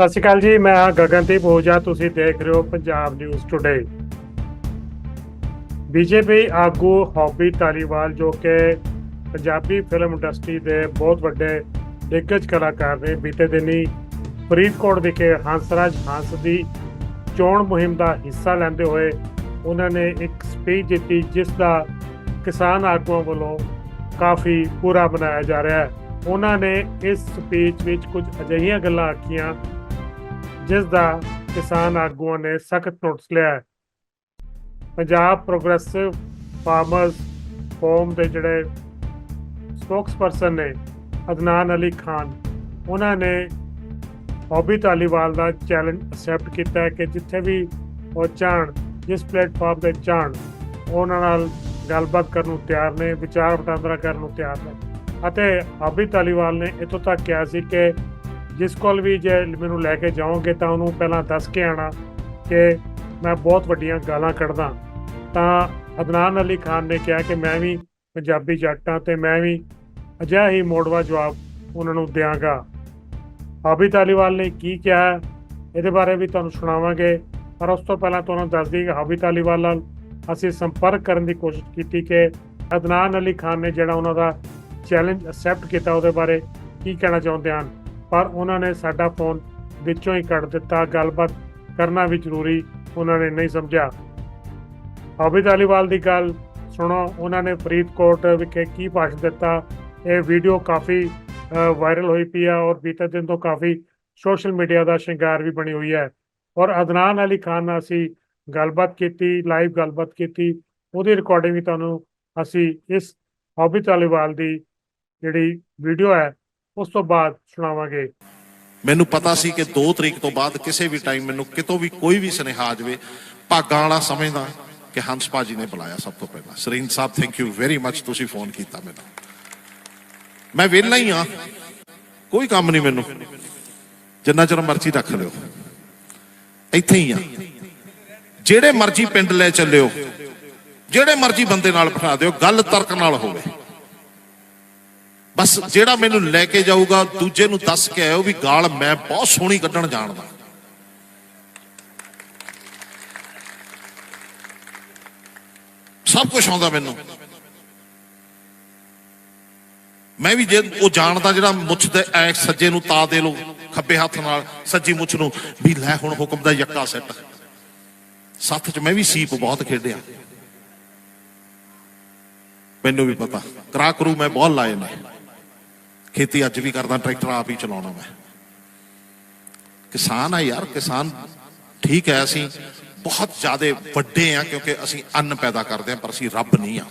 ਸਤਿ ਸ਼੍ਰੀ ਅਕਾਲ ਜੀ, ਮੈਂ ਹਾਂ ਗਗਨਦੀਪ ਓਝਾ ਤੁਸੀਂ ਦੇਖ ਰਹੇ ਹੋ ਪੰਜਾਬ ਨਿਊਜ਼ ਟੁਡੇ ਬੀਜੇਪੀ ਆਗੂ ਹੌਬੀ ਧਾਲੀਵਾਲ, ਜੋ ਕਿ ਪੰਜਾਬੀ ਫਿਲਮ ਇੰਡਸਟਰੀ ਦੇ ਬਹੁਤ ਵੱਡੇ ਦਿੱਗਜ ਕਲਾਕਾਰ ਨੇ, ਬੀਤੇ ਦਿਨੀ ਫਰੀਦਕੋਟ ਵਿਖੇ ਹੰਸਰਾਜ ਹੰਸ ਦੀ ਚੋਣ ਮੁਹਿੰਮ ਦਾ ਹਿੱਸਾ ਲੈਂਦੇ ਹੋਏ ਉਹਨਾਂ ਨੇ ਇੱਕ ਸਪੀਚ ਦਿੱਤੀ, ਜਿਸ ਦਾ ਕਿਸਾਨ ਆਗੂਆਂ ਵੱਲੋਂ ਕਾਫੀ ਪੂਰਾ ਬਣਾਇਆ ਜਾ ਰਿਹਾ ਹੈ। ਉਹਨਾਂ ਨੇ ਇਸ ਸਪੀਚ ਵਿੱਚ ਕੁਝ ਅਜਿਹੀਆਂ ਗੱਲਾਂ ਆਖੀਆਂ ਜਿਸ ਦਾ ਕਿਸਾਨ ਆਗੂਆਂ ਨੇ ਸਖਤ ਨੋਟਿਸ ਲਿਆ ਹੈ। ਪੰਜਾਬ ਪ੍ਰੋਗਰੈਸਿਵ ਫਾਰਮਰਸ ਫੋਰਮ ਦੇ ਜਿਹੜੇ ਸਪੋਕਸਪਰਸਨ ਨੇ ਅਦਨਾਨ ਅਲੀ ਖਾਨ, ਉਹਨਾਂ ਨੇ ਹੌਬੀ ਧਾਲੀਵਾਲ ਦਾ ਚੈਲੰਜ ਅਕਸੈਪਟ ਕੀਤਾ ਹੈ ਕਿ ਜਿੱਥੇ ਵੀ ਉਹ ਚਾਹਣ, ਜਿਸ ਪਲੇਟਫਾਰਮ ਤੇ ਚਾਹਣ, ਉਹਨਾਂ ਨਾਲ ਗੱਲਬਾਤ ਕਰਨ ਨੂੰ ਤਿਆਰ ਨੇ, ਵਿਚਾਰ ਵਟਾਂਦਰਾ ਕਰਨ ਨੂੰ ਤਿਆਰ ਨੇ। ਅਤੇ ਹੌਬੀ ਧਾਲੀਵਾਲ ਨੇ ਇਤੋਂ ਤੱਕ ਕਿਹਾ ਸੀ ਕਿ ਜਿਸ ਕੋਲ ਵੀ ਜੇ ਮੈਨੂੰ ਲੈ ਕੇ ਜਾਓਗੇ ਤਾਂ ਉਹਨੂੰ ਪਹਿਲਾਂ ਦੱਸ ਕੇ ਆਣਾ ਕਿ ਮੈਂ ਬਹੁਤ ਵੱਡੀਆਂ ਗਾਲਾਂ ਕੱਢਦਾ। ਤਾਂ ਅਦਨਾਨ ਅਲੀ ਖਾਨ ਨੇ ਕਿਹਾ ਕਿ ਮੈਂ ਵੀ ਪੰਜਾਬੀ ਜੱਟ ਹਾਂ ਤੇ ਮੈਂ ਵੀ ਅਜਿਹਾ ਹੀ ਮੋੜਵਾ ਜਵਾਬ ਉਹਨਾਂ ਨੂੰ ਦਿਆਂਗਾ। ਹਾਬੀ ਤਾਲੀਵਾਲ ਨੇ ਕੀ ਕਿਹਾ ਇਹਦੇ ਬਾਰੇ ਵੀ ਤੁਹਾਨੂੰ ਸੁਣਾਵਾਂਗੇ। ਪਰ ਉਸ ਤੋਂ ਪਹਿਲਾਂ ਤੁਹਾਨੂੰ ਦੱਸ ਦਈਏ ਕਿ ਹਾਬੀ ਤਾਲੀਵਾਲ ਨਾਲ ਅਸੀਂ ਸੰਪਰਕ ਕਰਨ ਦੀ ਕੋਸ਼ਿਸ਼ ਕੀਤੀ ਕਿ ਅਦਨਾਨ ਅਲੀ ਖਾਨ ਨੇ ਜਿਹੜਾ ਉਹਨਾਂ ਦਾ ਚੈਲੰਜ ਅਕਸੈਪਟ ਕੀਤਾ ਉਹਦੇ ਬਾਰੇ ਕੀ ਕਹਿਣਾ ਚਾਹੁੰਦੇ ਹਨ? ਪਰ ਉਹਨਾਂ ਨੇ ਸਾਡਾ ਫੋਨ ਵਿੱਚੋਂ ਹੀ ਕੱਢ ਦਿੱਤਾ। ਗੱਲਬਾਤ ਕਰਨਾ ਵੀ ਜ਼ਰੂਰੀ ਉਹਨਾਂ ਨੇ ਨਹੀਂ ਸਮਝਿਆ। ਹਾਬੀ ਤਾਲੀਵਾਲ ਦੀ ਗੱਲ ਸੁਣੋ, ਉਹਨਾਂ ਨੇ ਫਰੀਦਕੋਟ ਵਿਖੇ ਕੀ ਭਾਸ਼ਣ ਦਿੱਤਾ? ਇਹ ਵੀਡੀਓ ਕਾਫੀ ਵਾਇਰਲ ਹੋਈ ਪਈ ਆ ਔਰ ਬੀਤੇ ਦਿਨ ਤੋਂ ਕਾਫੀ ਸੋਸ਼ਲ ਮੀਡੀਆ ਦਾ ਸ਼ਿੰਗਾਰ ਵੀ ਬਣੀ ਹੋਈ ਹੈ। ਔਰ ਅਦਨਾਨ ਅਲੀ ਖਾਨ ਨਾਲ ਅਸੀਂ ਗੱਲਬਾਤ ਕੀਤੀ ਲਾਈਵ ਗੱਲਬਾਤ ਕੀਤੀ। ਉਹਦੀ ਰਿਕਾਰਡਿੰਗ ਵੀ ਤੁਹਾਨੂੰ ਅਸੀਂ ਇਸ ਹਾਬੀ ਤਾਲੀਵਾਲ ਦੀ ਜਿਹੜੀ ਵੀਡੀਓ ਹੈ ਉਸ ਤੋਂ ਬਾਅਦ ਸੁਣਾਵਾਂਗੇ। ਮੈਨੂੰ ਪਤਾ ਸੀ ਕਿ 2 ਤਰੀਕ ਤੋਂ ਬਾਅਦ ਕਿਸੇ ਵੀ ਟਾਈਮ ਮੈਨੂੰ ਕਿਤੋਂ ਵੀ ਕੋਈ ਵੀ ਸੁਨੇਹਾ ਆ ਜਾਵੇ, ਭਾਗਾਂ ਵਾਲਾ ਸਮਝਦਾ ਕਿ ਹੰਸ ਭਾਜੀ ਨੇ ਬੁਲਾਇਆ ਸਭ ਤੋਂ ਪਹਿਲਾਂ। ਸਰੀਨ ਸਾਹਿਬ ਥੈਂਕ ਯੂ ਵੈਰੀ ਮੱਚ ਤੁਸੀਂ ਫੋਨ ਕੀਤਾ ਮੈਨੂੰ। ਮੈਂ ਵਿਹਲਾ ਹੀ ਆ ਕੋਈ ਕੰਮ ਨਹੀਂ ਮੈਨੂੰ। ਜਿੰਨਾ ਚਿਰ ਮਰਜ਼ੀ ਰੱਖ ਲਿਓ। ਇੱਥੇ ਹੀ ਆ ਜਿਹੜੇ ਮਰਜ਼ੀ ਪਿੰਡ ਲੈ ਚੱਲਿਓ, ਜਿਹੜੇ ਮਰਜ਼ੀ ਬੰਦੇ ਨਾਲ ਬਿਠਾ ਦਿਓ, ਗੱਲ ਤਰਕ ਨਾਲ ਹੋਵੇ। ਬਸ ਜਿਹੜਾ ਮੈਨੂੰ ਲੈ ਕੇ ਜਾਊਗਾ, ਦੂਜੇ ਨੂੰ ਦੱਸ ਕੇ ਆਇਓ ਵੀ ਗਾਲ ਮੈਂ ਬਹੁਤ ਸੋਹਣੀ ਕੱਢਣ ਜਾਣਦਾ। ਸਭ ਕੁਝ ਆਉਂਦਾ ਮੈਨੂੰ। ਮੈਂ ਵੀ ਜੇ ਉਹ ਜਾਣਦਾ ਜਿਹੜਾ ਮੁੱਛ ਦੇ ਐ ਸੱਜੇ ਨੂੰ ਤਾ ਦੇ ਲੋ ਖੱਬੇ ਹੱਥ ਨਾਲ ਸੱਜੀ ਮੁੱਛ ਨੂੰ, ਵੀ ਲੈ ਹੁਣ ਹੁਕਮ ਦਾ ਯੱਕਾ ਸੈੱਟ। ਸੱਥ 'ਚ ਮੈਂ ਵੀ ਸੀਪ ਬਹੁਤ ਖੇਡਿਆ। ਮੈਨੂੰ ਵੀ ਪਤਾ। ਕਰਾ ਕਰੂ ਮੈਂ ਬਹੁਤ ਲਾਏ ਨੇ। ਖੇਤੀ ਅੱਜ ਵੀ ਕਰਦਾ, ਟਰੈਕਟਰ ਆਪ ਹੀ ਚਲਾਉਣਾ ਮੈਂ। ਕਿਸਾਨ ਆ ਯਾਰ, ਕਿਸਾਨ ਠੀਕ ਹੈ, ਅਸੀਂ ਬਹੁਤ ਜ਼ਿਆਦਾ ਵੱਡੇ ਆ ਕਿਉਂਕਿ ਅਸੀਂ ਅੰਨ ਪੈਦਾ ਕਰਦੇ ਆ, ਪਰ ਅਸੀਂ ਰੱਬ ਨਹੀਂ ਆ।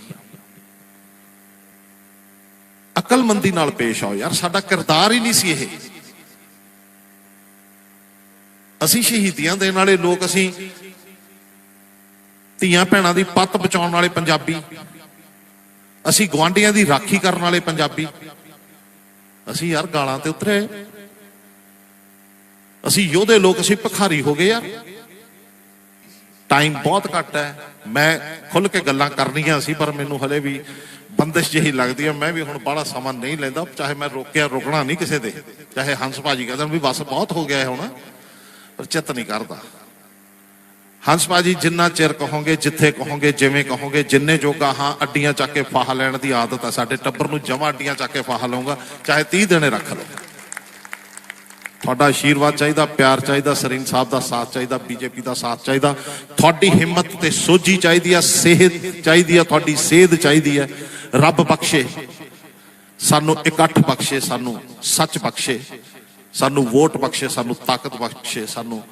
ਅਕਲਮੰਦੀ ਨਾਲ ਪੇਸ਼ ਆਓ ਯਾਰ, ਸਾਡਾ ਕਿਰਦਾਰ ਹੀ ਨਹੀਂ ਸੀ ਇਹ। ਅਸੀਂ ਸ਼ਹੀਦੀਆਂ ਦੇਣ ਵਾਲੇ ਲੋਕ, ਅਸੀਂ ਧੀਆਂ ਭੈਣਾਂ ਦੀ ਪੱਤ ਬਚਾਉਣ ਵਾਲੇ ਪੰਜਾਬੀ, ਅਸੀਂ ਗਵਾਂਡੀਆਂ ਦੀ ਰਾਖੀ ਕਰਨ ਵਾਲੇ ਪੰਜਾਬੀ ਅਸੀਂ ਯਾਰ ਗਾਲਾਂ ਤੇ ਉਤਰੇ। ਅਸੀਂ ਯੋਧੇ ਲੋਕ, ਅਸੀਂ ਭਖਾਰੀ ਹੋ ਗਏ ਯਾਰ। ਟਾਈਮ ਬਹੁਤ ਘੱਟ ਹੈ। ਮੈਂ ਖੁੱਲ ਕੇ ਗੱਲਾਂ ਕਰਨੀਆਂ ਸੀ, ਪਰ ਮੈਨੂੰ ਹਲੇ ਵੀ ਬੰਦਸ਼ ਜਿਹੀ ਲੱਗਦੀ ਹੈ। ਮੈਂ ਵੀ ਹੁਣ ਬੜਾ ਸਮਾਂ ਨਹੀਂ ਲੈਂਦਾ, ਚਾਹੇ ਮੈਂ ਰੋਕਿਆ, ਰੁਕਣਾ ਨਹੀਂ ਕਿਸੇ ਦੇ। ਚਾਹੇ ਹੰਸ ਭਾਜੀ ਕਹਿੰਦੇ ਵੀ ਬਸ ਬਹੁਤ ਹੋ ਗਿਆ ਹੁਣ, ਪਰ ਚਿੱਤ ਨਹੀਂ ਕਰਦਾ। ਹੰਸ ਭਾਜੀ ਜਿੰਨਾ ਚਿਰ ਕਹੋਗੇ, ਜਿੱਥੇ ਕਹੋਗੇ, ਜਿਵੇਂ ਕਹੋਗੇ, ਜਿੰਨੇ ਜੋਗਾ ਹਾਂ, ਅੱਡੀਆਂ ਚੱਕ ਕੇ ਫਾਹਾ ਲੈਣ ਦੀ ਆਦਤ ਹੈ ਸਾਡੇ ਟੱਬਰ ਨੂੰ ਜਮਾ ਅੱਡੀਆਂ ਚੱਕ ਕੇ ਫਾਹਾ ਲਊਗਾ। ਚਾਹੇ 30 ਦਿਨੇ ਰੱਖ ਲਓ ਤੁਹਾਡਾ ਆਸ਼ੀਰਵਾਦ ਚਾਹੀਦਾ, ਪਿਆਰ ਚਾਹੀਦਾ, ਸਰੀਨ ਸਾਹਿਬ ਦਾ ਸਾਥ ਚਾਹੀਦਾ, ਬੀਜੇਪੀ ਦਾ ਸਾਥ ਚਾਹੀਦਾ। ਤੁਹਾਡੀ ਹਿੰਮਤ ਤੇ ਸੋਝੀ ਚਾਹੀਦੀ ਆ ਸਿਹਤ ਚਾਹੀਦੀ ਆ, ਤੁਹਾਡੀ ਸੇਧ ਚਾਹੀਦੀ ਹੈ ਰੱਬ ਬਖਸ਼ੇ। ਸਾਨੂੰ ਇਕੱਠ ਬਖਸ਼ੇ, ਸਾਨੂੰ ਸੱਚ ਬਖਸ਼ੇ। ਸਾਨੂੰ ਵੋਟ ਬਖਸ਼ੇ, ਸਾਨੂੰ ਤਾਕਤ ਬਖਸ਼ੇ, ਸਾਨੂੰ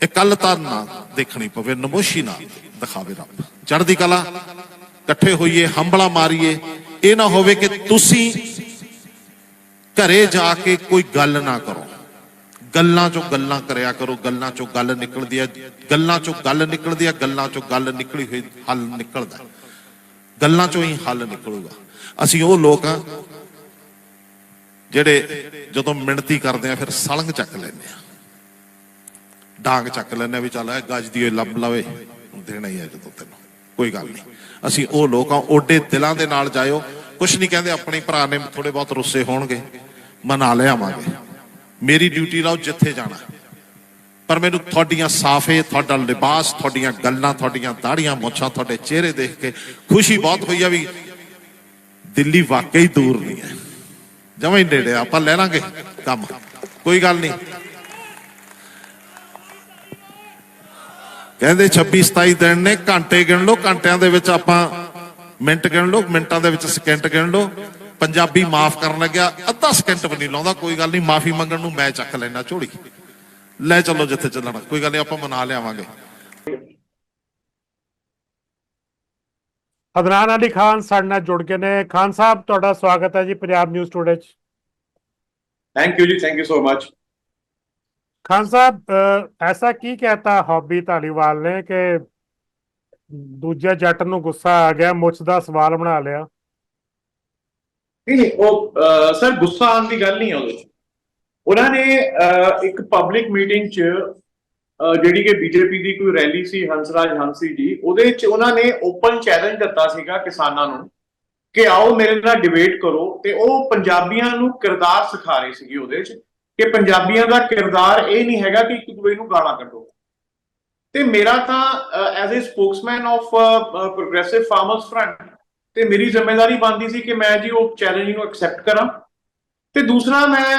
ਇਕੱਲਤਾ ਨਾ ਦੇਖਣੀ ਪਵੇ, ਨਮੋਸ਼ੀ ਨਾ ਦਿਖਾਵੇ ਰੱਬ। ਚੜ੍ਹਦੀ ਕਲਾ, ਇਕੱਠੇ ਹੋਈਏ ਹੰਬਲਾ ਮਾਰੀਏ। ਇਹ ਨਾ ਹੋਵੇ ਕਿ ਤੁਸੀਂ ਘਰੇ ਜਾ ਕੇ ਕੋਈ ਗੱਲ ਨਾ ਕਰੋ। ਗੱਲਾਂ ਚੋਂ ਗੱਲਾਂ ਕਰਿਆ ਕਰੋ, ਗੱਲਾਂ ਚੋਂ ਗੱਲ ਨਿਕਲਦੀ ਹੈ ਗੱਲਾਂ ਚੋਂ ਗੱਲ ਨਿਕਲਦੀ ਹੈ ਗੱਲਾਂ ਚੋਂ ਗੱਲ ਨਿਕਲੀ ਹੋਈ, ਹੱਲ ਨਿਕਲਦਾ। ਗੱਲਾਂ ਚੋਂ ਹੀ ਹੱਲ ਨਿਕਲੂਗਾ। ਅਸੀਂ ਉਹ ਲੋਕ ਆ ਜਿਹੜੇ ਜਦੋਂ ਮਿਣਤੀ ਕਰਦੇ ਆ, ਫਿਰ ਸਲੰਗ ਚੱਕ ਲੈਂਦੇ ਆ। ਡਾਂਗ ਚੱਕ ਲੈਂਦੇ ਆ ਵੀ ਚੱਲ ਇਹ ਗੱਜ ਦੀ ਲੱਭ ਲਵੇ। ਦੇਣਾ ਹੀ ਹੈ ਜਦੋਂ ਤੈਨੂੰ। ਕੋਈ ਗੱਲ ਨਹੀਂ। ਅਸੀਂ ਉਹ ਲੋਕ ਲੋਕਾਂ ਓਡੇ ਦਿਲਾਂ ਦੇ ਨਾਲ ਜਾਇਓ। ਕੁਛ ਨਹੀਂ ਕਹਿੰਦੇ, ਆਪਣੇ ਭਰਾ ਨੇ ਥੋੜੇ ਬਹੁਤ ਰੁੱਸੇ ਹੋਣਗੇ। ਮਨਾ ਲਿਆਵਾਂਗੇ ਮੇਰੀ ਡਿਊਟੀ ਲਾਓ ਜਿੱਥੇ ਜਾਣਾ। ਪਰ ਮੈਨੂੰ ਤੁਹਾਡੀਆਂ ਸਾਫੇ, ਤੁਹਾਡਾ ਲਿਬਾਸ, ਤੁਹਾਡੀਆਂ ਗੱਲਾਂ, ਤੁਹਾਡੀਆਂ ਦਾੜੀਆਂ ਮੁੱਛਾਂ, ਤੁਹਾਡੇ ਚਿਹਰੇ ਦੇਖ ਕੇ ਖੁਸ਼ੀ ਬਹੁਤ ਹੋਈ ਆ ਵੀ ਦਿੱਲੀ ਵਾਕਈ ਦੂਰ ਨਹੀਂ ਹੈ। ਜਮਾਂ ਹੀ ਨੇੜੇ ਆਪਾਂ ਲੈ ਲਾਂਗੇ ਕੰਮ। ਕੋਈ ਗੱਲ ਨਹੀਂ। ਕਹਿੰਦੇ 26 27 ਦਿਨ ਨੇ ਘੰਟੇ ਗਿਣ ਲਓ ਘੰਟਿਆਂ ਦੇ ਵਿੱਚ ਆਪਾਂ ਮਿੰਟ ਗਿਣ ਲਓ ਮਿੰਟਾਂ ਦੇ ਵਿੱਚ ਸਕਿੰਟ ਗਿਣ ਲਓ। ਪੰਜਾਬੀ ਮਾਫ ਕਰਨ ਲੱਗਿਆ ਅੱਧਾ ਸਕਿੰਟ ਵੀ ਨਹੀਂ ਲਾਉਂਦਾ ਕੋਈ ਗੱਲ ਨਹੀਂ ਮਾਫੀ ਮੰਗਣ ਨੂੰ ਮੈਂ ਚੱਕ ਲੈਣਾ ਝੋਲੀ। ਲੈ ਚੱਲੋ ਜਿੱਥੇ ਚੱਲਣਾ ਕੋਈ ਗੱਲ ਨਹੀਂ ਆਪਾਂ ਮਨਾ ਲਿਆਵਾਂਗੇ। ਹਦਨਾਨ ਅਲੀ ਖਾਨ ਸਾਡੇ ਨਾਲ ਜੁੜ ਗਏ ਨੇ। ਖਾਨ ਸਾਹਿਬ ਤੁਹਾਡਾ ਸਵਾਗਤ ਹੈ ਜੀ ਪੰਜਾਬ ਨਿਊਜ਼ ਟੂਡੇ ਚ। ਥੈਂਕ ਯੂ ਜੀ thank you so much Khan साहब अ, ऐसा की कहता हॉबी ਧਾਲੀਵਾਲ ਨੇ ਕਿ ਦੂਜੇ ਜੱਟ ਨੂੰ ਗੁੱਸਾ ਆ ਗਿਆ ਮੁੱਛ ਦਾ ਸਵਾਲ ਬਣਾ ਲਿਆ ਨਹੀਂ ਨਹੀਂ ਉਹ ਅਹ, ਸਰ ਗੁੱਸਾ ਆਉਣ ਦੀ ਗੱਲ ਨਹੀਂ ਹੈ ਉਹਦੇ 'ਚ ਉਹਨਾਂ ਨੇ ਅਹ, ਇੱਕ ਪਬਲਿਕ ਮੀਟਿੰਗ 'ਚ ਅਹ, ਜਿਹੜੀ ਕਿ ਬੀਜੇਪੀ ਦੀ ਕੋਈ ਰੈਲੀ ਸੀ ਹੰਸਰਾਜ ਹੰਸੀ ਜੀ ਉਹਦੇ 'ਚ ਉਹਨਾਂ ਨੇ ਓਪਨ ਚੈਲੰਜ ਦਿੱਤਾ ਸੀਗਾ ਕਿਸਾਨਾਂ ਨੂੰ ਕਿ ਆਓ ਮੇਰੇ ਨਾਲ ਡਿਬੇਟ ਕਰੋ ਤੇ ਉਹ ਪੰਜਾਬੀਆਂ ਨੂੰ ਕਿਰਦਾਰ ਸਿਖਾ ਰਹੇ ਸੀਗੇ ਉਹਦੇ 'ਚ ਕਿ ਪੰਜਾਬੀਆਂ ਦਾ ਕਿਰਦਾਰ ਇਹ ਨਹੀਂ ਹੈਗਾ ਕਿ ਇੱਕ ਦੂਜੇ ਨੂੰ ਗਾਲਾਂ ਕੱਢੋ। ਤੇ ਮੇਰਾ ਤਾਂ as a spokesman of progressive farmers front ਤੇ ਮੇਰੀ ਜ਼ਿੰਮੇਵਾਰੀ ਬਣਦੀ ਸੀ ਕਿ ਮੈਂ ਜੀ ਉਹ ਚੈਲੰਜ ਨੂੰ ਐਕਸੈਪਟ ਕਰਾਂ। ਤੇ ਦੂਸਰਾ ਮੈਂ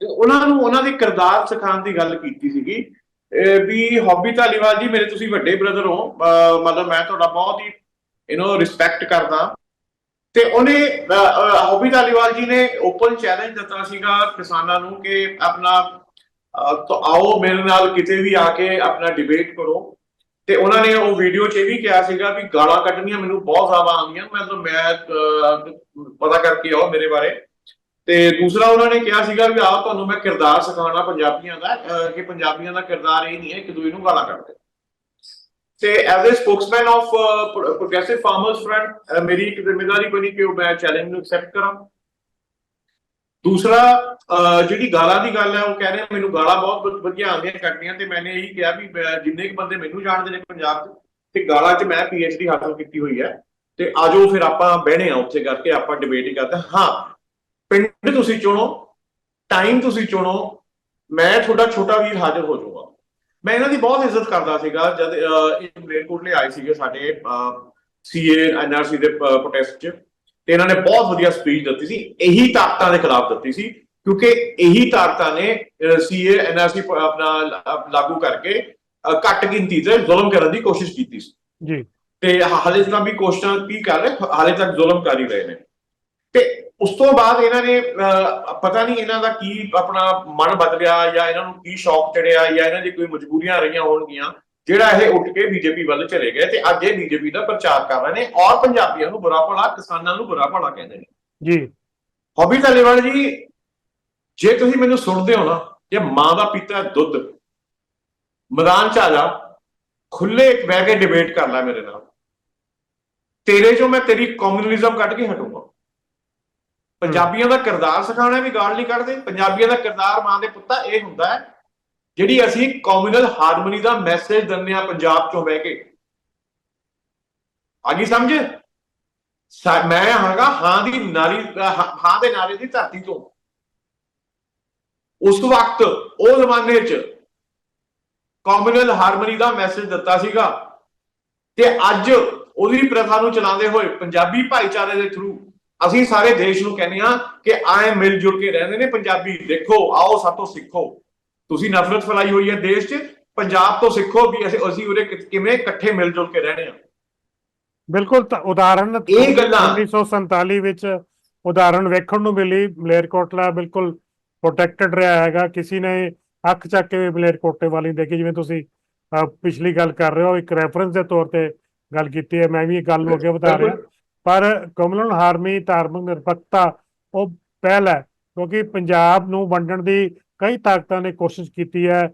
ਉਹਨਾਂ ਨੂੰ ਉਹਨਾਂ ਦੇ ਕਿਰਦਾਰ ਸਿਖਾਉਣ ਦੀ ਗੱਲ ਕੀਤੀ ਸੀਗੀ ਵੀ ਹੌਬੀ ਧਾਲੀਵਾਲ ਜੀ, ਮੇਰੇ ਤੁਸੀਂ ਵੱਡੇ ਬ੍ਰਦਰ ਹੋ ਮਤਲਬ ਮੈਂ ਤੁਹਾਡਾ ਬਹੁਤ ਹੀ ਯੂ نو ਰਿਸਪੈਕਟ ਕਰਦਾ। ਤੇ ਉਹਨੇ ਹੌਬੀ ਧਾਲੀਵਾਲ ਜੀ ਨੇ ਓਪਨ ਚੈਲੰਜ ਦਿੱਤਾ ਸੀਗਾ ਕਿਸਾਨਾਂ ਨੂੰ ਕਿ ਆਪਣਾ ਤਾਂ ਆਓ ਮੇਰੇ ਨਾਲ ਕਿਤੇ ਵੀ ਆ ਕੇ ਆਪਣਾ ਡਿਬੇਟ ਕਰੋ। ਤੇ ਉਹਨਾਂ ਨੇ ਉਹ ਵੀਡੀਓ 'ਚ ਇਹ ਵੀ ਕਿਹਾ ਸੀਗਾ ਵੀ ਗਾਲਾਂ ਕੱਢਣੀਆਂ ਮੈਨੂੰ ਬਹੁਤ ਜ਼ਿਆਦਾ ਆਉਂਦੀਆਂ ਮਤਲਬ ਮੈਂ ਪਤਾ ਕਰਕੇ ਆਓ ਮੇਰੇ ਬਾਰੇ। ਤੇ ਦੂਸਰਾ ਉਹਨਾਂ ਨੇ ਕਿਹਾ ਸੀਗਾ ਵੀ ਆਹ ਤੁਹਾਨੂੰ ਮੈਂ ਕਿਰਦਾਰ ਸਿਖਾਉਣਾ ਪੰਜਾਬੀਆਂ ਦਾ ਕਿ ਪੰਜਾਬੀਆਂ ਦਾ ਕਿਰਦਾਰ ਇਹ ਨਹੀਂ ਹੈ ਕਿ ਦੂਏ ਨੂੰ ਗਾਲਾਂ ਕੱਢਦੇ ਤੇ as a spokesman of progressive farmers front ਮੇਰੀ ਇੱਕ ਜ਼ਿੰਮੇਵਾਰੀ ਬਣੀ ਕਿ ਉਹ ਮੈਂ ਚੈਲੰਜ ਨੂੰ ਐਕਸੈਪਟ ਕਰਾਂ ਦੂਸਰਾ ਜਿਹੜੀ ਗਾਲਾਂ ਦੀ ਗੱਲ ਹੈ ਉਹ ਕਹਿ ਰਹੇ ਮੈਨੂੰ ਗਾਲਾਂ ਬਹੁਤ ਵਧੀਆ ਆਉਂਦੀਆਂ ਕੱਢਣੀਆਂ ਤੇ ਮੈंने ਇਹੀ ਕਿਹਾ ਵੀ ਜਿੰਨੇ ਕੁ ਬੰਦੇ ਮੈਨੂੰ ਜਾਣਦੇ ਨੇ ਪੰਜਾਬ 'ਚ ਤੇ ਗਾਲਾਂ 'ਚ ਮੈਂ ਡੀ ਹਾਸਲ ਕੀਤੀ ਹੋਈ ਹੈ ਤੇ ਆਜੋ ਫਿਰ ਆਪਾਂ ਬਹਿਣੇ ਆ ਉੱਥੇ ਕਰਕੇ ਆਪਾਂ ਡਿਬੇਟ ਕਰਦੇ ਹਾਂ। ਹਾਂ ਪਿੰਡ ਤੁਸੀਂ ਚੁਣੋ ਟਾਈਮ ਤੁਸੀਂ ਚੁਣੋ ਮੈਂ ਤੁਹਾਡਾ ਛੋਟਾ ਵੀਰ ਹਾਜ਼ਰ ਹੋ ਜਾਊਗਾ ਮੈਂ ਇਹਨਾਂ ਦੀ ਬਹੁਤ ਇੱਜ਼ਤ ਕਰਦਾ ਸੀਗਾ ਜਦ ਇਹ ਮਲੇਰਕੋਟਲੇ ਆਏ ਸੀਗੇ ਸਾਡੇ ਸੀਏ ਐਨਆਰਸੀ ਦੇ ਪ੍ਰੋਟੈਸਟ 'ਚ। ਤੇ ਇਹਨਾਂ ਨੇ ਬਹੁਤ ਵਧੀਆ ਸਪੀਚ ਦਿੱਤੀ ਸੀ। ਇਹੀ ਤਾਕਤਾਂ ਦੇ ਖਿਲਾਫ ਦਿੱਤੀ ਸੀ ਕਿਉਂਕਿ ਇਹੀ ਤਾਕਤਾਂ ਨੇ ਸੀਏ ਐਨਆਰਸੀ ਆਪਣਾ ਲਾਗੂ ਕਰਕੇ ਘੱਟ ਗਿਣਤੀ ਤੇ ਜ਼ੁਲਮ ਕਰਨ ਦੀ ਕੋਸ਼ਿਸ਼ ਕੀਤੀ ਸੀ। ਜੀ। ਤੇ ਹਾਲੇ ਤੱਕ ਵੀ ਕੋਸ਼ਿਸ਼ਾਂ ਕੀ ਕਰ ਰਹੇ? ਹਾਲੇ ਤੱਕ ਜ਼ੁਲਮ ਕਰ ਹੀ ਰਹੇ ਨੇ। ਤੇ ਉਸ ਤੋਂ ਬਾਅਦ ਇਹਨਾਂ ਨੇ ਪਤਾ ਨਹੀਂ ਇਹਨਾਂ ਦਾ ਕੀ ਆਪਣਾ ਮਨ ਬਦਲਿਆ ਜਾਂ ਇਹਨਾਂ ਨੂੰ ਕੀ ਸ਼ੌਕ ਚੜਿਆ ਜਾਂ ਇਹਨਾਂ ਦੀ ਕੋਈ ਮਜਬੂਰੀਆਂ ਰਹੀਆਂ ਹੋਣਗੀਆਂ ਜਿਹੜਾ ਇਹ ਉੱਠ ਕੇ ਬੀਜੇਪੀ ਵੱਲ ਚਲੇ ਗਏ ਤੇ ਅੱਜ ਇਹ ਬੀਜੇਪੀ ਦਾ ਪ੍ਰਚਾਰ ਕਰ ਰਹੇ ਨੇ ਔਰ ਪੰਜਾਬੀਆਂ ਨੂੰ ਬੁਰਾ ਭਲਾ ਕਿਸਾਨਾਂ ਨੂੰ ਬੁਰਾ ਭਲਾ ਕਹਿੰਦੇ ਨੇ। ਜੀ। ਹੌਬੀ ਧਾਲੀਵਾਲ ਜੀ ਜੇ ਤੁਸੀਂ ਮੈਨੂੰ ਸੁਣਦੇ ਹੋ ਨਾ ਕਿ ਮਾਂ ਦਾ ਪੀਤਾ ਦੁੱਧ ਮੈਦਾਨ ਚ ਆ ਜਾ ਖੁੱਲੇ ਬਹਿ ਕੇ ਡਿਬੇਟ ਕਰ ਲੈ ਮੇਰੇ ਨਾਲ। ਤੇਰੇ ਚੋਂ ਮੈਂ ਤੇਰੀ ਕਮਿਊਨਿਜ਼ਮ ਕੱਢ ਕੇ ਹਟੂੰਗਾ। ਪੰਜਾਬੀਆਂ ਦਾ ਕਿਰਦਾਰ ਸਿਖਾਉਣਾ ਵੀ ਗਾਲ ਨਹੀਂ ਕੱਢਦੇ, ਪੰਜਾਬੀਆਂ ਦਾ ਕਿਰਦਾਰ ਮਾਂ ਦੇ ਪੁੱਤਾ ਇਹ ਹੁੰਦਾ ਹੈ, ਜਿਹੜੀ ਅਸੀਂ ਕਮਿਊਨਲ ਹਾਰਮੋਨੀ ਦਾ ਮੈਸੇਜ ਦਿੰਦੇ ਆ ਪੰਜਾਬ ਚੋਂ ਬਹਿ ਕੇ। ਆ ਗਈ ਸਮਝ? ਮੈਂ ਹਾਂਗਾ ਹਾਂ ਦੀ ਨਾਰੀ, ਹਾਂ ਦੇ ਨਾਰੇ ਦੀ ਧਰਤੀ ਤੋਂ। ਉਸ ਵਕਤ, ਉਹ ਜ਼ਮਾਨੇ 'ਚ ਕਮਿਊਨਲ ਹਾਰਮੋਨੀ ਦਾ ਮੈਸੇਜ ਦਿੱਤਾ ਸੀਗਾ। ਤੇ ਅੱਜ ਉਹਦੀ ਪ੍ਰਥਾ ਨੂੰ ਚਲਾਉਂਦੇ ਹੋਏ ਪੰਜਾਬੀ ਭਾਈਚਾਰੇ ਦੇ ਥਰੂ ਅਸੀਂ ਸਾਰੇ ਦੇਸ਼ ਨੂੰ ਕਹਿੰਦੇ ਆ ਕਿ ਆਏ ਮਿਲ ਜੁਲ ਕੇ ਰਹਿੰਦੇ ਨੇ ਪੰਜਾਬੀ। ਦੇਖੋ ਆਓ ਸਾਤੋਂ ਸਿੱਖੋ। ਤੁਸੀਂ ਨਫ਼ਰਤ ਫੈਲਾਈ ਹੋਈ ਹੈ ਦੇਸ਼ 'ਚ ਪੰਜਾਬ ਤੋਂ ਸਿੱਖੋ ਵੀ ਅਸੀਂ ਅਸੀਂ ਉਰੇ ਕਿਵੇਂ ਇਕੱਠੇ ਮਿਲ ਜੁਲ ਕੇ ਰਹਿਣੇ ਆ ਬਿਲਕੁਲ ਤਾਂ ਉਦਾਹਰਨ ਇਹ ਗੱਲਾਂ- 1947 ਵਿੱਚ ਉਦਾਹਰਨ ਵੇਖਣ ਨੂੰ ਮਿਲੀ। ਮਲੇਰਕੋਟਲਾ ਬਿਲਕੁਲ ਪ੍ਰੋਟੈਕਟਡ ਰਿਹਾ ਹੈਗਾ। ਕਿਸੇ ਨੇ ਅੱਖ ਚੱਕ ਕੇ ਮਲੇਰਕੋਟੇ ਵਾਲੀ ਦੇਖੀ। ਜਿਵੇਂ ਤੁਸੀਂ ਪਿਛਲੀ ਗੱਲ ਕਰ ਰਹੇ ਹੋ ਇੱਕ ਰੈਫਰੈਂਸ ਦੇ ਤੌਰ ਤੇ ਗੱਲ ਕੀਤੀ ਹੈ। ਮੈਂ ਵੀ ਇਹ ਗੱਲ ਨੂੰ ਅੱਗੇ ਵਧਾ ਰਿਹਾ। ਪਰ ਕਮਲਨ ਹਾਰਮੀ, ਧਾਰਮਿਕ ਨਿਰਪੱਖਤਾ ਉਹ ਪਹਿਲ ਹੈ, ਕਿਉਂਕਿ ਪੰਜਾਬ ਨੂੰ ਵੰਡਣ ਦੀ ਕਈ ਤਾਕਤਾਂ ਨੇ ਕੋਸ਼ਿਸ਼ ਕੀਤੀ ਹੈ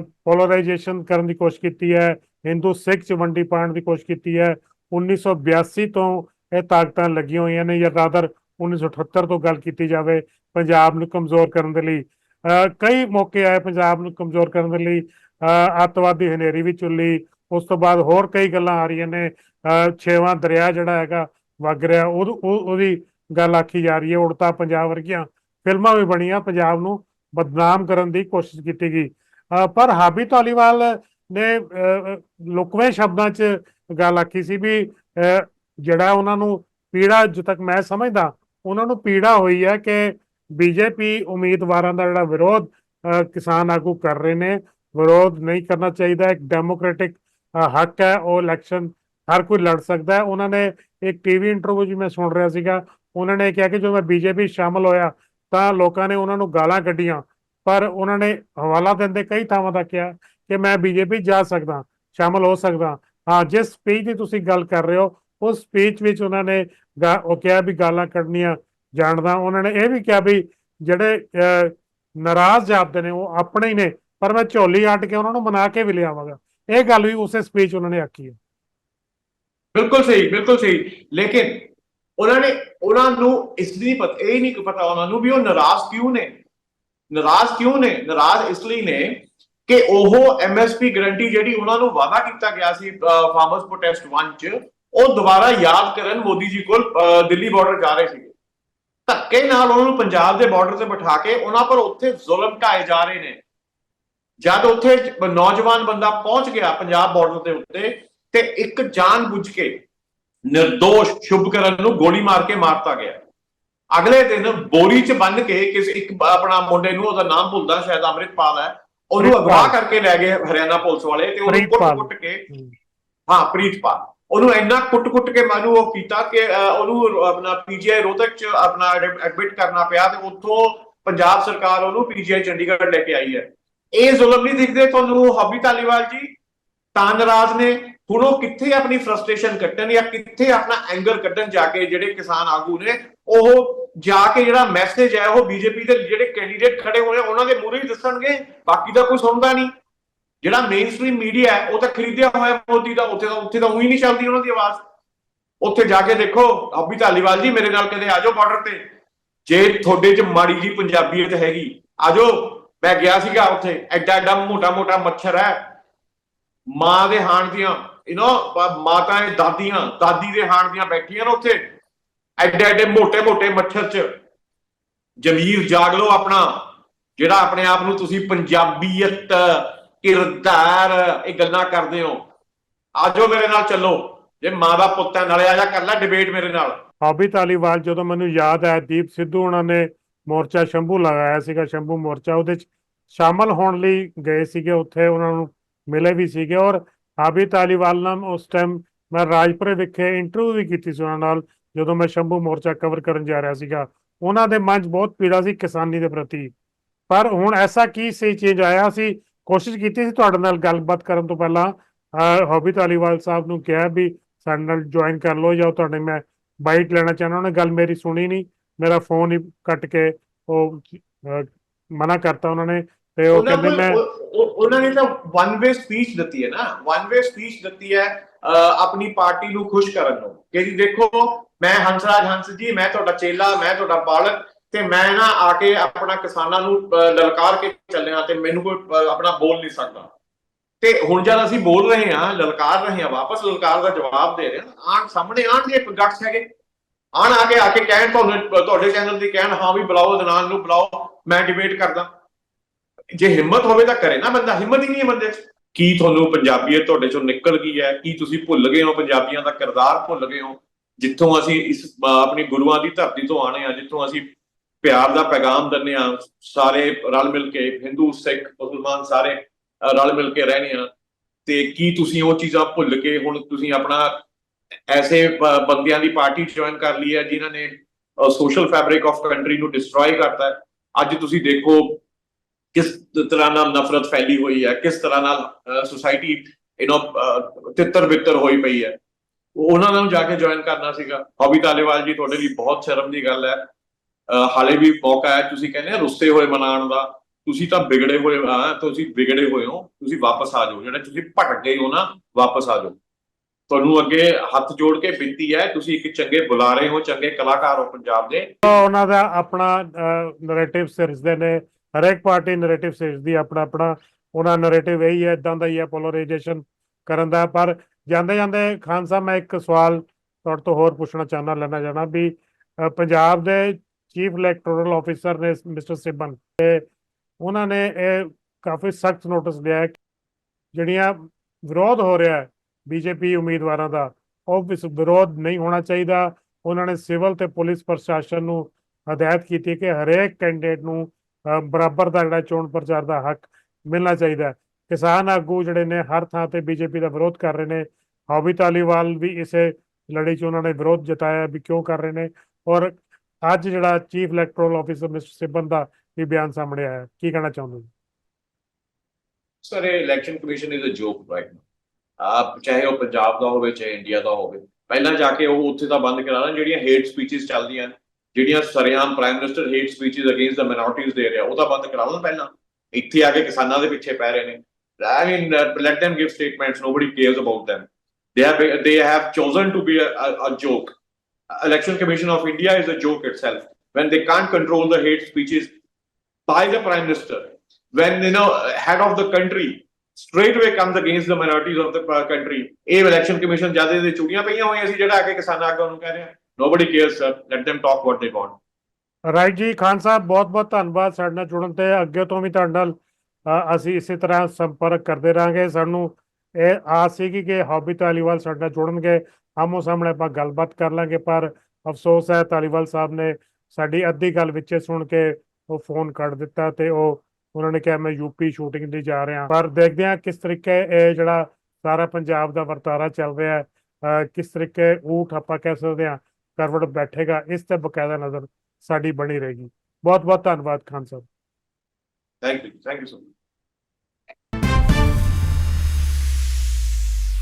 ਪੋਲਰਾਈਜੇਸ਼ਨ ਕਰਨ ਦੀ ਕੋਸ਼ਿਸ਼ ਕੀਤੀ ਹੈ ਹਿੰਦੂ ਸਿੱਖ ਚ ਵੰਡੀ ਪਾਉਣ ਦੀ ਕੋਸ਼ਿਸ਼ ਕੀਤੀ ਹੈ 1982 ਤੋਂ ਇਹ ਤਾਕਤਾਂ ਲੱਗੀਆਂ ਹੋਈਆਂ ਨੇ, ਜਾਂ ਰਾਦਰ 1978 ਤੋਂ ਗੱਲ ਕੀਤੀ ਜਾਵੇ, ਪੰਜਾਬ ਨੂੰ ਕਮਜ਼ੋਰ ਕਰਨ ਦੇ ਲਈ। ਅਹ, ਕਈ ਮੌਕੇ ਆਏ ਪੰਜਾਬ ਨੂੰ ਕਮਜ਼ੋਰ ਕਰਨ ਦੇ ਲਈ, ਅਹ, ਅੱਤਵਾਦੀ ਹਨੇਰੀ ਵੀ ਚੁੱਲੀ ਉਸ ਤੋਂ ਬਾਅਦ ਹੋਰ ਕਈ ਗੱਲਾਂ ਆ ਰਹੀਆਂ ਨੇ ਛੇਵਾਂ ਦਰਿਆ ਜਿਹੜਾ ਹੈਗਾ ਵਗ ਰਿਹਾ, ਉਹ ਉਹਦੀ ਗੱਲ ਆਖੀ ਜਾ ਰਹੀ ਹੈ, ਉੜਤਾ ਪੰਜਾਬ ਵਰਗੀਆਂ ਫਿਲਮਾਂ ਵੀ ਬਣੀਆਂ ਪੰਜਾਬ ਨੂੰ ਬਦਨਾਮ ਕਰਨ ਦੀ ਕੋਸ਼ਿਸ਼ ਕੀਤੀ ਗਈ। ਪਰ ਹਾਬੀ ਧਾਲੀਵਾਲ ਨੇ ਲੁਕਵੇਂ ਸ਼ਬਦਾਂ 'ਚ ਗੱਲ ਆਖੀ ਸੀ ਵੀ ਜਿਹੜਾ ਉਹਨਾਂ ਨੂੰ ਪੀੜਾ ਜਿੱਥੇ ਤੱਕ ਮੈਂ ਸਮਝਦਾ, ਉਹਨਾਂ ਨੂੰ ਪੀੜਾ ਹੋਈ ਹੈ ਕਿ ਬੀਜੇਪੀ ਉਮੀਦਵਾਰਾਂ ਦਾ ਜਿਹੜਾ ਵਿਰੋਧ ਕਿਸਾਨ ਆਗੂ ਕਰ ਰਹੇ ਨੇ, ਵਿਰੋਧ ਨਹੀਂ ਕਰਨਾ ਚਾਹੀਦਾ, ਇੱਕ ਡੈਮੋਕ੍ਰੈਟਿਕ ਹੱਕ ਹੈ, ਉਹ ਇਲੈਕਸ਼ਨ ਹਰ ਕੋਈ ਲੜ ਸਕਦਾ ਹੈ। ਉਹਨਾਂ ਨੇ ਇੱਕ ਟੀਵੀ ਇੰਟਰਵਿਊ ਜੀ ਮੈਂ ਸੁਣ ਰਿਹਾ ਸੀਗਾ। ਉਹਨਾਂ ਨੇ ਕਿਹਾ ਕਿ ਜਦੋਂ ਮੈਂ ਬੀਜੇਪੀ ਸ਼ਾਮਲ ਹੋਇਆ ਤਾਂ ਲੋਕਾਂ ਨੇ ਉਹਨਾਂ ਨੂੰ ਗਾਲਾਂ ਕੱਢੀਆਂ। ਪਰ ਉਹਨਾਂ ਨੇ ਹਵਾਲਾ ਦਿੰਦੇ ਕਈ ਥਾਵਾਂ ਦਾ ਕਿਹਾ ਕਿ ਮੈਂ ਬੀਜੇਪੀ ਜਾ ਸਕਦਾ ਸ਼ਾਮਲ ਹੋ ਸਕਦਾ। ਹਾਂ ਜਿਸ ਸਪੀਚ ਦੀ ਤੁਸੀਂ ਗੱਲ ਕਰ ਰਹੇ ਹੋ ਉਸ ਸਪੀਚ ਵਿੱਚ ਉਹਨਾਂ ਨੇ ਗਾ- ਉਹ ਕਿਹਾ ਵੀ ਗਾਲਾਂ ਕੱਢਣੀਆਂ ਜਾਣਦਾ। ਉਹਨਾਂ ਨੇ ਇਹ ਵੀ ਕਿਹਾ ਵੀ ਜਿਹੜੇ ਅਹ, ਨਾਰਾਜ਼ ਜਾਪਦੇ ਨੇ ਉਹ ਆਪਣੇ ਹੀ ਨੇ। ਪਰ ਮੈਂ ਝੋਲੀ ਅੱਟ ਕੇ ਉਹਨਾਂ ਨੂੰ ਮਨਾ ਕੇ ਵੀ ਲਿਆਵਾਂਗਾ। ਇਹ ਗੱਲ ਵੀ ਉਸੇ ਸਪੀਚ ਉਹਨਾਂ ਨੇ ਆਖੀ ਹੈ। ਬਿਲਕੁਲ ਸਹੀ ਬਿਲਕੁਲ ਸਹੀ। ਲੇਕਿਨ ਉਹਨਾਂ ਨੇ ਉਹਨਾਂ ਨੂੰ ਇਸ ਲਈ ਪਤਾ ਇਹ ਨਹੀਂ ਪਤਾ ਉਹਨਾਂ ਨੂੰ ਵੀ ਉਹ ਨਾਰਾਜ਼ ਕਿਉਂ ਨੇ? ਨਾਰਾਜ਼ ਕਿਉਂ ਨੇ? ਨਾਰਾਜ਼ ਇਸ ਲਈ ਨੇ ਕਿ ਉਹ ਐਮਐਸਪੀ ਗਰੰਟੀ ਜਿਹੜੀ ਉਹਨਾਂ ਨੂੰ ਵਾਅਦਾ ਕੀਤਾ ਗਿਆ ਸੀ ਫਾਰਮਰਸ ਪ੍ਰੋਟੈਸਟ 1 ਚ ਉਹ ਦੁਬਾਰਾ ਯਾਦ ਕਰਨ ਮੋਦੀ ਜੀ ਕੋਲ ਅਹ, ਦਿੱਲੀ ਬਾਰਡਰ ਜਾ ਰਹੇ ਸੀਗੇ। ਧੱਕੇ ਨਾਲ ਉਹਨਾਂ ਨੂੰ ਪੰਜਾਬ ਦੇ ਬਾਰਡਰ ਤੇ ਬਿਠਾ ਕੇ ਉਹਨਾਂ ਪਰ ਉੱਥੇ ਜ਼ੁਲਮ ਢਾਏ ਜਾ ਰਹੇ ਨੇ। ਜਦ ਉੱਥੇ ਨੌਜਵਾਨ ਬੰਦਾ ਪਹੁੰਚ ਗਿਆ ਪੰਜਾਬ ਬਾਰਡਰ ਦੇ ਉੱਤੇ ਤੇ ਇੱਕ ਜਾਣ ਬੁੱਝ ਕੇ ਨਿਰਦੋਸ਼ ਸ਼ੁਭਕਰਨ ਨੂੰ ਗੋਲੀ ਮਾਰ ਕੇ ਮਾਰਤਾ ਗਿਆ। ਅਗਲੇ ਦਿਨ ਬੋਰੀ ਚ ਬੰਨ ਕੇ ਕਿਸ ਇੱਕ ਆਪਣਾ ਮੁੰਡੇ ਨੂੰ ਉਹਦਾ ਨਾਮ ਭੁੱਲਦਾ ਸ਼ਾਇਦ ਅੰਮ੍ਰਿਤਪਾਲ ਹੈ ਉਹਨੂੰ ਅਗਵਾ। ਕਰਕੇ ਲੈ ਗਏ ਹਰਿਆਣਾ ਪੁਲਿਸ ਵਾਲੇ ਤੇ ਉਹਨੂੰ। ਕੁੱਟ-ਕੁੱਟ ਕੇ। ਹਾਂ। ਪ੍ਰੀਤਪਾਲ। ਉਹਨੂੰ ਇੰਨਾ ਕੁੱਟ-ਕੁੱਟ ਕੇ ਮੈਨੂੰ ਉਹ ਕੀਤਾ ਕਿ ਉਹਨੂੰ ਆਪਣਾ ਪੀਜੀਆਈ ਰੋਹਤਕ ਚ ਆਪਣਾ ਐਡਮਿਟ ਕਰਨਾ ਪਿਆ ਤੇ ਉੱਥੋਂ ਪੰਜਾਬ ਸਰਕਾਰ ਉਹਨੂੰ ਪੀਜੀਆਈ ਚੰਡੀਗੜ੍ਹ ਲੈ ਕੇ ਆਈ ਹੈ। ਇਹ ਜ਼ੁਲਮ ਨਹੀਂ ਦਿਖਦੇ ਤੁਹਾਨੂੰ ਹਬੀ ਧਾਲੀਵਾਲ ਜੀ? ਤਾਂ ਨਾਰਾਜ਼ ਨੇ। ਹੁਣ ਉਹ ਕਿੱਥੇ ਆਪਣੀ ਫਰਸਟ੍ਰੇਸ਼ਨ ਕੱਢਣ ਜਾਂ ਕਿੱਥੇ ਆਪਣਾ ਐਂਗਰ ਕੱਢਣ ਜਾ ਕੇ ਜਿਹੜੇ ਕਿਸਾਨ ਆਗੂ ਨੇ, ਉਹ ਜਾ ਕੇ ਜਿਹੜਾ ਮੈਸੇਜ ਹੈ, ਉਹ ਬੀਜੇਪੀ ਦੇ ਜਿਹੜੇ ਕੈਂਡੀਡੇਟ ਖੜੇ ਹੋਏ ਉਹਨਾਂ ਦੇ ਮੂਹਰੇ ਹੀ ਦੱਸਣਗੇ। ਬਾਕੀ ਦਾ ਕੋਈ ਸੁਣਦਾ ਨਹੀਂ। ਜਿਹੜਾ ਮੇਨ ਮੀਡੀਆ ਹੈ, ਉਹ ਤਾਂ ਖਰੀਦਿਆ ਹੋਇਆ ਮੋਦੀ ਦਾ, ਉੱਥੇ ਤਾਂ ਉੱਥੇ ਤਾਂ ਉਹੀ ਨਹੀਂ ਚੱਲਦੀ ਉਹਨਾਂ ਦੀ ਆਵਾਜ਼। ਉੱਥੇ ਜਾ ਕੇ ਦੇਖੋ ਅਬੀ ਧਾਲੀਵਾਲ ਜੀ ਮੇਰੇ ਨਾਲ ਕਦੇ ਆਜੋ ਬਾਰਡਰ ਤੇ। ਜੇ ਤੁਹਾਡੇ 'ਚ ਮਾੜੀ ਜੀ ਪੰਜਾਬੀਅਤ ਹੈਗੀ, ਆਜੋ। ਮੈਂ ਗਿਆ ਸੀਗਾ ਉੱਥੇ ਐਡਾ ਐਡਾ ਮੋਟਾ ਮੋਟਾ ਮੱਛਰ ਹੈ। ਮਾਂ ਦੇ ਹਾਣ ਦੀਆਂ ਯੂ نو ਮਾਤਾਂ ਦਾਦੀਆਂ, ਦਾਦੀ ਦੇ ਹਾਣ ਦੀਆਂ ਬੈਠੀਆਂ ਨੇ ਉੱਥੇ। ਐਡੇ ਐਡੇ ਮੋਟੇ ਮੋਟੇ ਮੱਛਰ 'ਚ। ਜਮੀਰ ਜਾਗ ਲਓ ਆਪਣਾ, ਜਿਹੜਾ ਆਪਣੇ ਆਪ ਨੂੰ ਤੁਸੀਂ ਪੰਜਾਬੀਅਤ, ਕਿਰਦਾਰ, ਇਹ ਗੱਲਾਂ ਕਰਦੇ ਹੋ। ਆਜੋ ਮੇਰੇ ਨਾਲ ਚੱਲੋ। ਜੇ ਮਾਂ ਦਾ ਪੁੱਤ ਹੈ, ਨਾਲੇ ਆਜਾ ਕਰ ਲੈ ਡਿਬੇਟ ਮੇਰੇ ਨਾਲ। ਹਾਬੀ ਧਾਲੀਵਾਲ ਜਦੋਂ ਮੈਨੂੰ ਯਾਦ ਹੈ ਦੀਪ ਸਿੱਧੂ ਉਹਨਾਂ ਨੇ ਮੋਰਚਾ ਸ਼ੰਭੂ ਲਗਾਇਆ ਸੀਗਾ, ਸ਼ੰਭੂ ਮੋਰਚਾ, ਉਹਦੇ ਚ ਸ਼ਾਮਲ ਹੋਣ ਲਈ ਗਏ ਸੀਗੇ ਉੱਥੇ ਉਹਨਾਂ ਨੂੰ ਮਿਲੇ ਵੀ ਸੀਗੇ ਔਰ ਹਾਬੀ ਧਾਲੀਵਾਲ ਨਾਲ ਉਸ ਟਾਈਮ ਮੈਂ ਰਾਜਪੁਰੇ ਵਿਖੇ ਇੰਟਰਵਿਊ ਵੀ ਕੀਤੀ ਸੀ ਉਹਨਾਂ ਨਾਲ ਜਦੋਂ ਮੈਂ ਸ਼ੰਭੂ ਮੋਰਚਾ ਕਵਰ ਕਰਨ ਜਾ ਰਿਹਾ ਸੀਗਾ। ਉਹਨਾਂ ਦੇ ਮਨ 'ਚ ਬਹੁਤ ਪੀੜਾ ਸੀ ਕਿਸਾਨੀ ਦੇ ਪ੍ਰਤੀ। ਪਰ ਹੁਣ ਐਸਾ ਕੀ ਸੀ ਚੇਂਜ ਆਇਆ ਸੀ? ਕੋਸ਼ਿਸ਼ ਕੀਤੀ ਸੀ ਤੁਹਾਡੇ ਨਾਲ ਗੱਲਬਾਤ ਕਰਨ ਤੋਂ ਪਹਿਲਾਂ। ਹਾਬੀ ਧਾਲੀਵਾਲ ਸਾਹਿਬ ਨੂੰ ਕਿਹਾ ਵੀ ਸਾਡੇ ਨਾਲ ਜੁਆਇਨ ਕਰ ਲਓ ਜਾਂ ਤੁਹਾਡੇ ਮੈਂ ਬਾਈਟ ਲੈਣਾ ਚਾਹੁੰਦਾ ਉਹਨੇ ਗੱਲ ਮੇਰੀ ਸੁਣੀ ਨਹੀਂ। ਮੇਰਾ ਫੋਨ ਹੀ ਕੱਟ ਕੇ ਉਹ ਮਨਾ ਕਰਤਾ ਉਹਨਾਂ ਨੇ ਤੇ ਉਹ ਕਹਿੰਦੇ ਮੈਂ ਉਹਨਾਂ ਨੇ ਤਾਂ ਵਨ ਵੇ ਸਪੀਚ ਦਿੱਤੀ ਹੈ ਨਾ। ਵਨ ਵੇ ਸਪੀਚ ਦਿੱਤੀ ਹੈ ਅਹ, ਆਪਣੀ ਪਾਰਟੀ ਨੂੰ ਖੁਸ਼ ਕਰਨ ਨੂੰ ਕਿ ਜੀ ਦੇਖੋ ਮੈਂ ਹੰਸਰਾਜ ਹੰਸ ਜੀ ਮੈਂ ਤੁਹਾਡਾ ਚੇਲਾ ਮੈਂ ਤੁਹਾਡਾ ਬਾਲਕ ਤੇ ਮੈਂ ਨਾ ਆ ਕੇ ਆਪਣਾ ਕਿਸਾਨਾਂ ਨੂੰ ਲਲਕਾਰ ਕੇ ਚੱਲਿਆ ਤੇ ਮੈਨੂੰ ਕੋਈ ਆਪਣਾ ਬੋਲ ਨਹੀਂ ਸਕਦਾ। ਤੇ ਹੁਣ ਜਦ ਅਸੀਂ ਬੋਲ ਰਹੇ ਹਾਂ ਲਲਕਾਰ ਰਹੇ ਹਾਂ ਵਾਪਸ ਲਲਕਾਰ ਦਾ ਜਵਾਬ ਦੇ ਰਹੇ ਹਾਂ ਆਣ ਸਾਹਮਣੇ ਆਣਗੇ ਗੱਟਸ ਹੈਗੇ। ਆਣ ਆ ਕੇ ਆ ਕੇ ਕਹਿਣ ਤੁਹਾਨੂੰ ਤੁਹਾਡੇ ਚੈਨਲ ਦੀ ਕਹਿਣ ਹਾਂ ਵੀ ਬੁਲਾਓ ਦਨਾਨ ਨੂੰ ਬੁਲਾਓ ਮੈਂ ਡਿਬੇਟ ਕਰਦਾ। ਜੇ ਹਿੰਮਤ ਹੋਵੇ ਤਾਂ ਕਰੇ ਨਾ ਬੰਦਾ, ਹਿੰਮਤ ਹੀ ਨਹੀਂ ਹੈ ਬੰਦੇ 'ਚ। ਕੀ ਤੁਹਾਨੂੰ ਪੰਜਾਬੀਅਤ ਤੁਹਾਡੇ ਚੋਂ ਨਿਕਲ ਗਈ ਹੈ? ਕੀ ਤੁਸੀਂ ਭੁੱਲ ਗਏ ਹੋ ਪੰਜਾਬੀਆਂ ਦਾ ਕਿਰਦਾਰ ਭੁੱਲ ਗਏ ਹੋ? ਜਿੱਥੋਂ ਅਸੀਂ ਇਸ ਆਪਣੀ ਗੁਰੂਆਂ ਦੀ ਧਰਤੀ ਤੋਂ ਆਣੇ ਆ ਜਿੱਥੋਂ ਅਸੀਂ ਪਿਆਰ ਦਾ ਪੈਗਾਮ ਦਿੰਦੇ ਆ ਸਾਰੇ ਰਲ ਮਿਲ ਕੇ, ਹਿੰਦੂ, ਸਿੱਖ, ਮੁਸਲਮਾਨ ਸਾਰੇ ਰਲ ਮਿਲ ਕੇ ਰਹਿਣੇ ਆ ਤੇ ਕੀ ਤੁਸੀਂ ਉਹ ਚੀਜ਼ਾਂ ਭੁੱਲ ਕੇ ਹੁਣ ਤੁਸੀਂ ਆਪਣਾ ਐਸੇ ਬੰਦਿਆਂ ਦੀ ਪਾਰਟੀ ਜੁਆਇਨ ਕਰ ਲਈ ਹੈ, ਜਿਨ੍ਹਾਂ ਨੇ ਸੋਸ਼ਲ ਫੈਬਰਿਕ ਆਫ ਕੰਟਰੀ ਨੂੰ ਡਿਸਟਰੋਏ ਕਰਤਾ ਹੈ? ਅੱਜ ਤੁਸੀਂ ਦੇਖੋ ਕਿਸ ਤਰ੍ਹਾਂ ਨਾਲ ਨਫ਼ਰਤ ਫੈਲੀ ਹੋਈ ਹੈ, ਕਿਸ ਤਰ੍ਹਾਂ ਨਾਲ ਸੁਸਾਇਟੀ ਯੂ نو ਤਿੱਤਰ ਬਿੱਤਰ ਹੋਈ ਪਈ ਹੈ। ਉਹਨਾਂ ਨੂੰ ਜਾ ਕੇ ਜੁਆਇਨ ਕਰਨਾ ਸੀਗਾ। ਹੌਬੀ ਤਾਲੇਵਾਲ ਜੀ, ਤੁਹਾਡੇ ਲਈ ਬਹੁਤ ਸ਼ਰਮ ਦੀ ਗੱਲ ਹੈ। ਹਾਲੇ ਵੀ ਮੌਕਾ ਹੈ, ਤੁਸੀਂ ਕਹਿੰਦੇ ਰੁੱਸੇ ਹੋਏ ਮਨਾਉਣ ਦਾ। ਤੁਸੀਂ ਤਾਂ ਵਿਗੜੇ ਹੋਏ ਆ ਤੁਸੀਂ ਵਿਗੜੇ ਹੋਏ ਹੋ, ਤੁਸੀਂ ਵਾਪਸ ਆ ਜਾਓ। ਜਿਹੜੇ ਤੁਸੀਂ ਭਟਕ ਗਏ ਹੋ ਨਾ, ਵਾਪਸ ਆ ਜਾਓ। ਤੁਹਾਨੂੰ ਅੱਗੇ ਹੱਥ ਜੋੜ ਕੇ ਬੇਨਤੀ ਹੈ, ਤੁਸੀਂ ਇੱਕ ਚੰਗੇ ਬੁਲਾਰੇ ਹੋ, ਚੰਗੇ ਕਲਾਕਾਰ ਹੋ ਪੰਜਾਬ ਦੇ। ਉਹਨਾਂ ਦਾ ਆਪਣਾ ਨੈਰੇਟਿਵ ਸਿਰਜਦੇ ਨੇ। ਹਰੇਕ ਪਾਰਟੀ ਨੈਰੇਟਿਵ ਸਿਰਜਦੀ ਆਪਣਾ ਆਪਣਾ, ਉਹਨਾਂ ਨੈਰੇਟਿਵ ਇਹੀ ਹੈ ਇਦਾਂ ਦਾ ਹੀ ਹੈ ਪੋਲਰਾਈਜੇਸ਼ਨ ਕਰਨ ਦਾ, ਪਰ ਜਾਂਦੇ ਜਾਂਦੇ ਖਾਨ ਸਾਹਿਬ, ਮੈਂ ਇੱਕ ਸਵਾਲ ਤੁਹਾਡੇ ਤੋਂ ਹੋਰ ਪੁੱਛਣਾ ਚਾਹੁੰਦਾ, ਲੈਣਾ ਜਾਣਾ ਵੀ ਪੰਜਾਬ ਦੇ ਚੀਫ ਇਲੈਕਟੋਰਲ ਆਫੀਸਰ ਨੇ ਮਿਸਟਰ ਸਿਬਨ ਉਹਨਾਂ ਨੇ ਇਹ ਕਾਫੀ ਸਖਤ ਨੋਟਿਸ ਲਿਆ ਜਿਹੜੀਆਂ ਵਿਰੋਧ ਹੋ ਰਿਹਾ ਹੈ ਬੀਜੇਪੀ ਉਮੀਦਵਾਰਾਂ ਦਾ, ਉਹ ਵਿਰੋਧ ਨਹੀਂ ਹੋਣਾ ਚਾਹੀਦਾ। ਉਹਨਾਂ ਨੇ ਸਿਵਲ ਤੇ ਪੁਲਿਸ ਪ੍ਰਸ਼ਾਸਨ ਨੂੰ ਹਦਾਇਤ ਕੀਤੀ ਕਿ ਹਰੇਕ ਕੈਂਡੀਡੇਟ ਨੂੰ ਬਰਾਬਰ ਦਾ ਜਿਹੜਾ ਚੋਣ ਪ੍ਰਚਾਰ ਦਾ ਹੱਕ ਮਿਲਣਾ ਚਾਹੀਦਾ ਹੈ। ਕਿਸਾਨ ਆਗੂ ਜਿਹੜੇ ਨੇ, ਹਰ ਥਾਂ ਤੇ ਬੀਜੇਪੀ ਦਾ ਵਿਰੋਧ ਕਰ ਰਹੇ ਨੇ। ਹੌਬੀ ਤਾਲੀਵਾਲ ਵੀ ਇਸੇ ਲੜੀ 'ਚ ਉਹਨਾਂ ਨੇ ਵਿਰੋਧ ਜਤਾਇਆ ਵੀ ਕਿਉਂ ਕਰ ਰਹੇ ਨੇ? ਔਰ ਅੱਜ ਜਿਹੜਾ chief electoral officer mister Sibin ਦਾ ਵੀ ਬਿਆਨ ਸਾਹਮਣੇ ਆਇਆ। ਕੀ ਕਹਿਣਾ ਚਾਹੁੰਦੇ ਹੋ? ਸਰ, ਇਹ election commission is a joke right ਆਪ ਚਾਹੇ ਉਹ ਪੰਜਾਬ ਦਾ ਹੋਵੇ, ਚਾਹੇ ਇੰਡੀਆ ਦਾ ਹੋਵੇ। ਪਹਿਲਾਂ ਜਾ ਕੇ ਉਹ ਉੱਥੇ ਤਾਂ ਬੰਦ ਕਰਾਣਾ ਜਿਹੜੀਆਂ ਹੇਟ ਸਪੀਚਸ ਚੱਲਦੀਆਂ ਨੇ। ਜਿਹੜੀਆਂ ਸਰੇਆਮ prime minister hate speeches against the minorities ਦੇ ਰਿਹਾ ਉਹ ਤਾਂ ਬੰਦ ਕਰਾਉਣ ਪਹਿਲਾਂ ਇੱਥੇ ਆ ਕੇ ਕਿਸਾਨਾਂ ਦੇ ਪਿੱਛੇ ਪੈ ਰਹੇ ਨੇ I mean, uh, let them give statements. Nobody cares about them. They have they have chosen to be a, a, a joke. Election Commission of India is a joke itself. When they can't control the hate speeches by the Prime Minister, when you know head of the country straight away comes against the minorities of the uh, country. ਇਹ election commission ਜ਼ਿਆਦਾ ਦੇ ਚੁੜੀਆਂ ਪਈਆਂ ਹੋਈਆਂ ਸੀ ਜਿਹੜਾ ਆ ਕੇ ਕਿਸਾਨਾਂ ਆਗੂ ਨੂੰ ਕਹਿ ਰਿਹਾ nobody cares, sir. Let them talk what they want. Right ਜੀ ਖਾਨ ਸਾਹਿਬ, ਬਹੁਤ ਬਹੁਤ ਧੰਨਵਾਦ ਸਾਡੇ ਨਾਲ ਜੁੜਨ ਤੇ। ਅੱਗੇ ਤੋਂ ਵੀ ਤੁਹਾਡੇ ਨਾਲ ਅਸੀਂ ਇਸੇ ਤਰ੍ਹਾਂ ਸੰਪਰਕ ਕਰਦੇ ਰਾਂਗੇ ਸਾਨੂੰ ਇਹ ਆਸ ਸੀਗੀ ਕਿ ਹੌਬੀ ਤਾਲੀਵਾਲ ਸਾਡੇ ਨਾਲ ਜੁੜਨਗੇ। ਆਮੋ ਸਾਹਮਣੇ ਆਪਾਂ ਗੱਲਬਾਤ ਕਰ ਲਾਂਗੇ, ਪਰ ਅਫਸੋਸ ਹੈ ਤਾਲੀਵਾਲ ਸਾਹਿਬ ਨੇ ਸਾਡੀ ਅੱਧੀ ਗੱਲ ਵਿੱਚੇ ਸੁਣ ਕੇ ਉਹ ਫੋਨ ਕੱਟ ਦਿੱਤਾ ਤੇ ਉਹ, ਉਹਨਾਂ ਨੇ ਕਿਹਾ, ਮੈਂ ਯੂਪੀ ਸ਼ੂਟਿੰਗ ਲਈ ਜਾ ਰਿਹਾ। ਪਰ ਦੇਖਦੇ ਹਾਂ ਕਿਸ ਤਰੀਕੇ ਇਹ ਜਿਹੜਾ ਸਾਰਾ ਪੰਜਾਬ ਦਾ ਵਰਤਾਰਾ ਚੱਲ ਰਿਹਾ ਹੈ। ਕਿਸ ਤਰੀਕੇ ਊਠ ਆਪਾਂ ਕਹਿ ਸਕਦੇ ਹਾਂ ਕਰਵਟ ਬੈਠੇਗਾ, ਇਸ ਤੇ ਬਕਾਇਦਾ ਨਜ਼ਰ ਸਾਡੀ ਬਣੀ ਰਹੇਗੀ। ਬਹੁਤ ਬਹੁਤ ਧੰਨਵਾਦ ਖਾਨ ਸਾਹਿਬ। Thank you thank you so much